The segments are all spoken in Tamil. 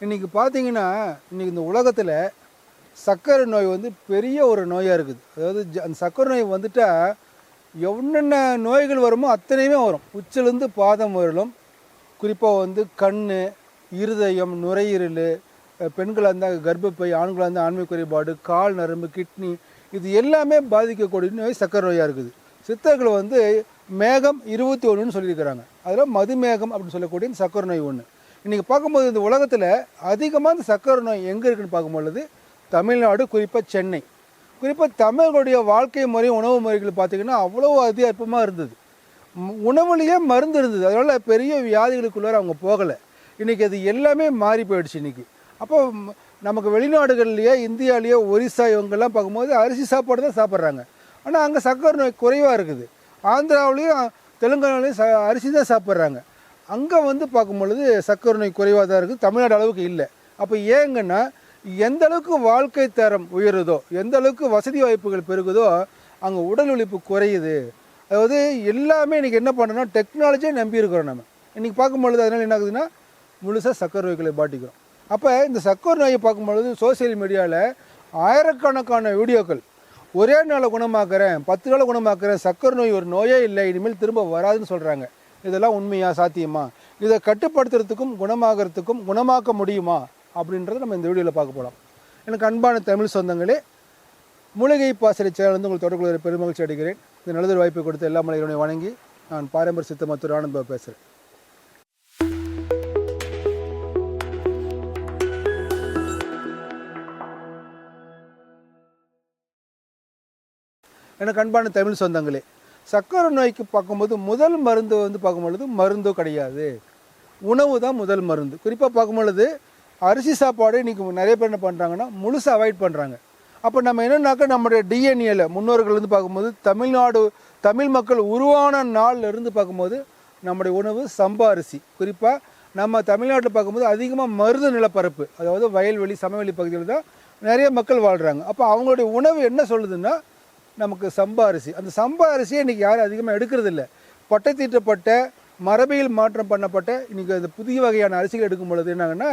இன்றைக்கி பார்த்தீங்கன்னா இன்றைக்கி இந்த உலகத்தில் சர்க்கரை நோய் வந்து பெரிய ஒரு நோயாக இருக்குது. அதாவது ஜ- அந்த சர்க்கரை நோய் வந்துட்டால் என்னென்ன நோய்கள் வருமோ அத்தனையுமே வரும். உச்சிலேருந்து பாதம் வரலும் குறிப்பாக வந்து கண் இருதயம் நுரையீரல் பெண்களாக இருந்தால் கர்ப்பப்பை ஆண்களாக இருந்தால் ஆண்மை குறைபாடு கால் நரம்பு கிட்னி இது எல்லாமே பாதிக்கக்கூடிய நோய் சர்க்கரை நோயாக இருக்குது. சித்தர்கள் வந்து மேகம் இருபத்தி ஒன்றுன்னு சொல்லியிருக்கிறாங்க. அதில் மதுமேகம் அப்படின்னு சொல்லக்கூடிய சர்க்கரை நோய் ஒன்று இன்றைக்கி பார்க்கும்போது இந்த உலகத்தில் அதிகமாக இந்த சர்க்கரை நோய் எங்கே இருக்குன்னு பார்க்கும்பொழுது தமிழ்நாடு குறிப்பாக சென்னை. குறிப்பாக தமிழர்களுடைய வாழ்க்கை முறை உணவு முறைகள் பார்த்திங்கன்னா அவ்வளோ அதி அற்பமாக இருந்தது. உணவுலேயே மருந்து இருந்தது. அதனால் பெரிய வியாதிகளுக்குள்ளார அவங்க போகலை. இன்றைக்கி அது எல்லாமே மாறி போயிடுச்சு இன்றைக்கி அப்போ நமக்கு வெளிநாடுகள்லையே இந்தியாவிலேயே ஒரிசா இவங்கெல்லாம் பார்க்கும்போது அரிசி சாப்பாடு தான் சாப்பிட்றாங்க. ஆனால் அங்கே சர்க்கரை நோய் குறைவாக இருக்குது. ஆந்திராவிலையும் தெலுங்கானாலையும் ச அரிசி தான் சாப்பிட்றாங்க. அங்கே வந்து பார்க்கும் பொழுது சர்க்கரை நோய் குறைவாக தான் இருக்குது. தமிழ்நாடு அளவுக்கு இல்லை. அப்போ ஏங்கன்னா எந்த அளவுக்கு வாழ்க்கை தரம் உயருதோ எந்த அளவுக்கு வசதி வாய்ப்புகள் பெருகுதோ அங்கே உடல் உழைப்பு குறையுது. அதாவது எல்லாமே இன்றைக்கி என்ன பண்ணுறோம்னா டெக்னாலஜியை நம்பி இருக்கிறோம் நம்ம இன்றைக்கி பார்க்கும்பொழுது அதனால் என்ன ஆகுதுன்னா முழுசாக சக்கரை நோய்களை பாட்டிக்கிறோம் அப்போ இந்த சர்க்கரை நோயை பார்க்கும்பொழுது சோஷியல் மீடியாவில் ஆயிரக்கணக்கான வீடியோக்கள். ஒரே நாளை குணமாக்குறேன் பத்து நாளை குணமாக்குறேன் சர்க்கரை நோய் ஒரு நோயே இல்லை இனிமேல் திரும்ப வராதுன்னு சொல்கிறாங்க இதெல்லாம் உண்மையா சாத்தியமா? இதை கட்டுப்படுத்துறதுக்கும் குணமாகறதுக்கும் குணமாக்க முடியுமா? அப்படின்றத நம்ம இந்த வீடியோவில் பார்க்க போகலாம் எனக்கு அன்பான தமிழ் சொந்தங்களே மூலிகை பாசறை சேனல் உங்கள் தொடர்பு பெருமகிழ்ச்சி அடைகிறேன். இந்த நல்லதொரு வாய்ப்பை கொடுத்த எல்லா மலைகளுடைய வணங்கி நான் பாரம்பரிய சித்த மருத்துவர் ஆனந்த பேசுகிறேன் எனக்கு அன்பான தமிழ் சொந்தங்களே சர்க்கரை நோய்க்கு பார்க்கும்போது முதல் மருந்து வந்து பார்க்கும்பொழுது மருந்தோ கிடையாது. உணவு தான் முதல் மருந்து. குறிப்பாக பார்க்கும்பொழுது அரிசி சாப்பாடு இன்றைக்கி நிறைய பேர் என்ன பண்ணுறாங்கன்னா முழுசாக அவாய்ட் பண்ணுறாங்க அப்போ நம்ம என்னன்னாக்கா நம்முடைய டிஎன்ஏல முன்னோர்கள் வந்து பார்க்கும்போது தமிழ்நாடு தமிழ் மக்கள் உருவான நாள்லேருந்து பார்க்கும்போது நம்முடைய உணவு சம்பா அரிசி. குறிப்பாக நம்ம தமிழ்நாட்டில் பார்க்கும்போது அதிகமாக மருந்து நிலப்பரப்பு அதாவது வயல்வெளி சமவெளி பகுதியில் தான் நிறைய மக்கள் வாழ்கிறாங்க அப்போ அவங்களுடைய உணவு என்ன சொல்லுதுன்னா நமக்கு சம்பா அரிசி. அந்த சம்பா அரிசியை இன்றைக்கி யாரும் அதிகமாக எடுக்கிறது இல்லை பட்டை தீட்டப்பட்ட மரபியல் மாற்றம் பண்ணப்பட்ட இன்றைக்கி அந்த புதிய வகையான அரிசிகள் எடுக்கும் பொழுது என்னாங்கன்னா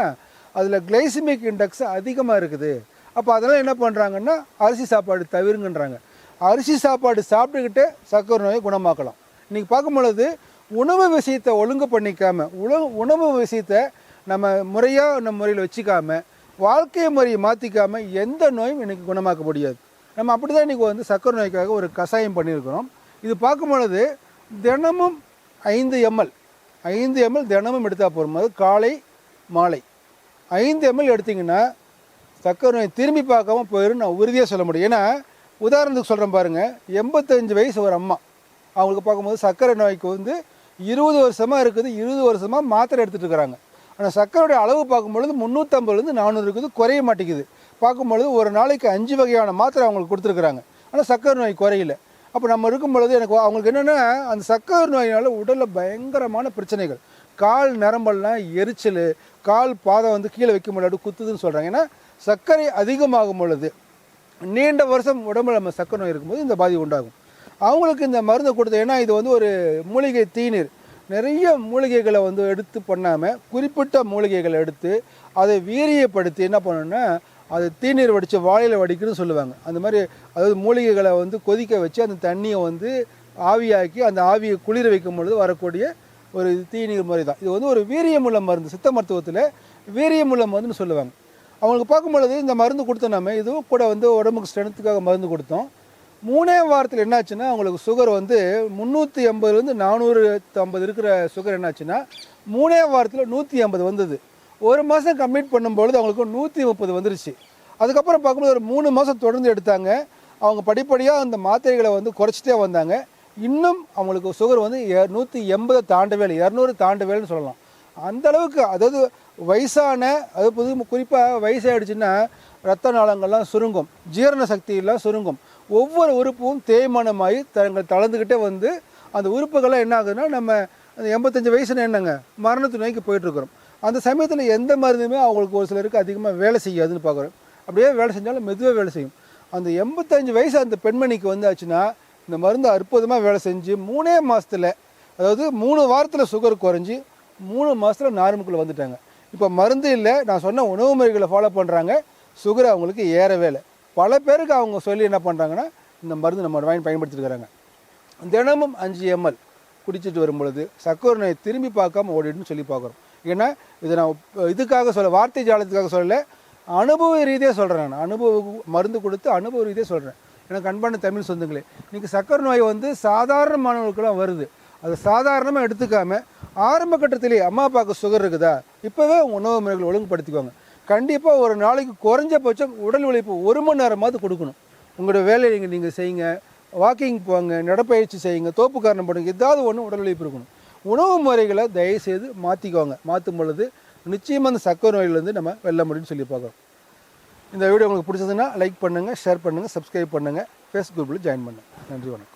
அதில் கிளைசிமிக் இண்டெக்ஸ் அதிகமாக இருக்குது. அப்போ அதனால் என்ன பண்ணுறாங்கன்னா அரிசி சாப்பாடு தவிருங்கன்றாங்க. அரிசி சாப்பாடு சாப்பிட்டுக்கிட்டே சர்க்கரை நோயை குணமாக்கலாம். இன்றைக்கி பார்க்கும் பொழுது உணவு விஷயத்தை ஒழுங்கு பண்ணிக்காம உணவு உணவு விஷயத்தை நம்ம முறையாக நம்ம முறையில் வச்சுக்காம வாழ்க்கை முறையை மாற்றிக்காமல் எந்த நோயும் இன்றைக்கி குணமாக்க முடியாது. நம்ம அப்படி தான் இன்றைக்கி வந்து சர்க்கரை நோய்க்காக ஒரு கஷாயம் பண்ணியிருக்கிறோம். இது பார்க்கும் பொழுது தினமும் ஐந்து எம்எல் ஐந்து எம்எல் தினமும் எடுத்தால் போகும்போது காலை மாலை. ஐந்து எம்எல் எடுத்திங்கன்னா சர்க்கரை நோய் திரும்பி பார்க்காம போயிடும் நான் உறுதியாக சொல்ல முடியும். ஏன்னா உதாரணத்துக்கு சொல்கிறேன் பாருங்கள் எண்பத்தஞ்சு வயசு ஒரு அம்மா. அவங்களுக்கு பார்க்கும்போது சர்க்கரை நோய்க்கு வந்து இருபது வருஷமாக இருக்குது இருபது வருஷமாக மாத்திரை எடுத்துகிட்டு இருக்கிறாங்க. ஆனால் சர்க்கரையுடைய அளவு பார்க்கும்பொழுது முந்நூற்றம்பதுலேருந்து நானூறு இருக்குது குறைய மாட்டேங்குது. பார்க்கும்பொழுது ஒரு நாளைக்கு அஞ்சு வகையான மாத்திரை அவங்களுக்கு கொடுத்துருக்குறாங்க. ஆனால் சர்க்கரை நோய் குறையில. அப்போ நம்ம இருக்கும் பொழுது எனக்கு அவங்களுக்கு என்னென்னா அந்த சர்க்கரை நோயினால் உடலில் பயங்கரமான பிரச்சனைகள். கால் நரம்பெல்லாம் எரிச்சல் கால் பாதம் வந்து கீழே வைக்க முடியாது குத்துதுன்னு சொல்கிறாங்க ஏன்னா சர்க்கரை அதிகமாகும் பொழுது நீண்ட வருஷம் உடம்புல நம்ம சர்க்கரை நோய் இருக்கும்போது இந்த பாதிப்பு உண்டாகும். அவங்களுக்கு இந்த மருந்தை கொடுத்த ஏன்னா இது வந்து ஒரு மூலிகை தீநீர். நிறைய மூலிகைகளை வந்து எடுத்து பண்ணாமல் குறிப்பிட்ட மூலிகைகளை எடுத்து அதை வீரியப்படுத்தி என்ன பண்ணணும்னா அது தீநீர் வடித்து வாழையில் வடிக்கணும்னு சொல்லுவாங்க. அந்த மாதிரி அதாவது மூலிகைகளை வந்து கொதிக்க வச்சு அந்த தண்ணியை வந்து ஆவியாக்கி அந்த ஆவியை குளிர வைக்கும் பொழுது வரக்கூடிய ஒரு தீநீர் முறை தான் இது வந்து ஒரு வீரியமுள்ள மருந்து சித்த மருத்துவத்தில் வீரியமுள்ள மருந்துன்னு சொல்லுவாங்க. அவங்களுக்கு பார்க்கும் பொழுது இந்த மருந்து கொடுத்தோம் நம்ம இதுவும் கூட வந்து உடம்புக்கு ஸ்ட்ரென்த்துக்காக மருந்து கொடுத்தோம். மூணே வாரத்தில் என்னாச்சுன்னா அவங்களுக்கு சுகர் வந்து முந்நூற்றி எண்பதுலேருந்து நானூறு ஐம்பது இருக்கிற சுகர் என்னாச்சுன்னா மூணே வாரத்தில் நூற்றி ஐம்பது வந்தது. ஒரு மாதம் கம்ப்ளீட் பண்ணும்பொழுது அவங்களுக்கு நூற்றி முப்பது வந்துருச்சு. அதுக்கப்புறம் பார்க்கும்போது ஒரு மூணு மாதம் தொடர்ந்து எடுத்தாங்க. அவங்க படிப்படியாக அந்த மாத்திரைகளை வந்து குறைச்சிட்டே வந்தாங்க. இன்னும் அவங்களுக்கு சுகர் வந்து நூற்றி எண்பதை தாண்டவேல் இரநூறு தாண்டவேல்னு சொல்லலாம். அந்த அளவுக்கு அதாவது வயசான அது புது குறிப்பாக வயசாகிடுச்சுன்னா ரத்த நாளங்கள்லாம் சுருங்கும். ஜீரண சக்தியெல்லாம் சுருங்கும். ஒவ்வொரு உறுப்பும் தேய்மானமாகி தங்கள் தளர்ந்துக்கிட்டே வந்து அந்த உறுப்புகள்லாம் என்ன ஆகுதுன்னா நம்ம அந்த எண்பத்தஞ்சு வயசுன்னு என்னங்க? மரணத்து நோய்க்கு போயிட்டுருக்குறோம். அந்த சமயத்தில் எந்த மருந்துமே அவங்களுக்கு ஒரு சிலருக்கு அதிகமாக வேலை செய்யாதுன்னு பார்க்குறோம். அப்படியே வேலை செஞ்சாலும் மெதுவாக வேலை செய்யும். அந்த எண்பத்தஞ்சு வயசு அந்த பெண்மணிக்கு வந்தாச்சுன்னா இந்த மருந்து அற்புதமாக வேலை செஞ்சு மூணே மாதத்தில் அதாவது மூணு வாரத்தில் சுகர் குறைஞ்சி மூணு மாதத்தில் நார்முக்குள்ளே வந்துட்டாங்க. இப்போ மருந்து இல்லை நான் சொன்ன உணவு முறைகளை ஃபாலோ பண்ணுறாங்க சுகர் அவங்களுக்கு ஏறவே இல்லை. பல பேருக்கு அவங்க சொல்லி என்ன பண்ணுறாங்கன்னா இந்த மருந்து நம்ம வாங்கி பயன்படுத்திருக்கிறாங்க. தினமும் அஞ்சு எம்எல் குடிச்சிட்டு வரும் பொழுது சர்க்கரை நோயை திரும்பி பார்க்காம ஓடிடுன்னு சொல்லி பார்க்குறோம். ஏன்னா இதை நான் இதுக்காக சொல்ல வார்த்தை ஜாலத்துக்காக சொல்லலை அனுபவ ரீதியாக சொல்கிறேன் நான். அனுபவ மருந்து கொடுத்து அனுபவ ரீதியாக சொல்கிறேன் எனக்கு அன்பான தமிழ் சொந்தங்களே இன்றைக்கி சக்கரை நோய் வந்து சாதாரண மாணவர்களுக்கெல்லாம் வருது. அது சாதாரணமாக எடுத்துக்காம ஆரம்ப கட்டத்திலேயே அம்மா அப்பாவுக்கு சுகர் இருக்குதா? இப்போவே உணவு முறைகள் ஒழுங்குபடுத்திக்குவாங்க கண்டிப்பாக ஒரு நாளைக்கு குறைஞ்சபட்சம் உடல் உழைப்பு ஒரு மணி நேரமாவது கொடுக்கணும். உங்களோட வேலையை நீங்கள் நீங்கள் செய்யுங்க. வாக்கிங் போங்க நடைப்பயிற்சி செய்யுங்க தோப்பு காரணம் பண்ணுங்க ஏதாவது ஒன்று உடல் உழைப்பு இருக்கணும். உணவு முறைகளை தயவுசெய்து மாற்றிக்கோங்க மாற்றும் பொழுது நிச்சயமாக அந்த சர்க்கரை நோயிலேருந்து நம்ம வெல்ல முடியும்னு சொல்லி பார்க்குறோம். இந்த வீடியோ உங்களுக்கு பிடிச்சதுன்னா லைக் பண்ணுங்கள் ஷேர் பண்ணுங்கள் சப்ஸ்கிரைப் பண்ணுங்கள் குரூப்பில் ஜாயின் பண்ணுங்கள் நன்றி வணக்கம்.